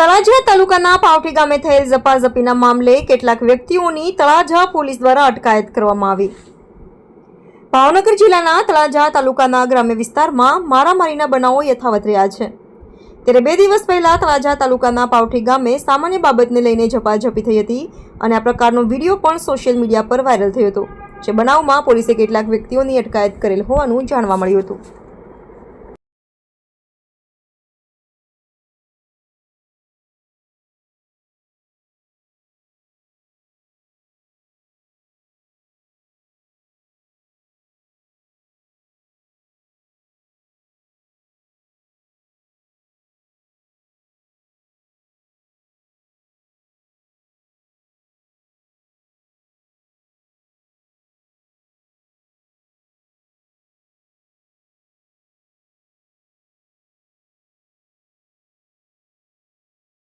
તળાજા તાલુકાના પાવઠી ગામે થયેલ ઝપાઝપીના મામલે કેટલાક વ્યક્તિઓની તળાજા પોલીસ દ્વારા અટકાયત કરવામાં આવી. ભાવનગર જિલ્લાના તળાજા તાલુકાના ગ્રામ્ય વિસ્તારમાં મારામારીના બનાવો યથાવત રહ્યા છે. ત્યારે બે દિવસ પહેલા તળાજા તાલુકાના પાવઠી ગામે સામાન્ય બાબતને લઈને ઝપાઝપી થઈ હતી અને આ પ્રકારનો વીડિયો પણ સોશિયલ મીડિયા પર વાયરલ થયો હતો, જે બનાવમાં પોલીસે કેટલાક વ્યક્તિઓની અટકાયત કરેલ હોવાનું જાણવા મળ્યું હતું.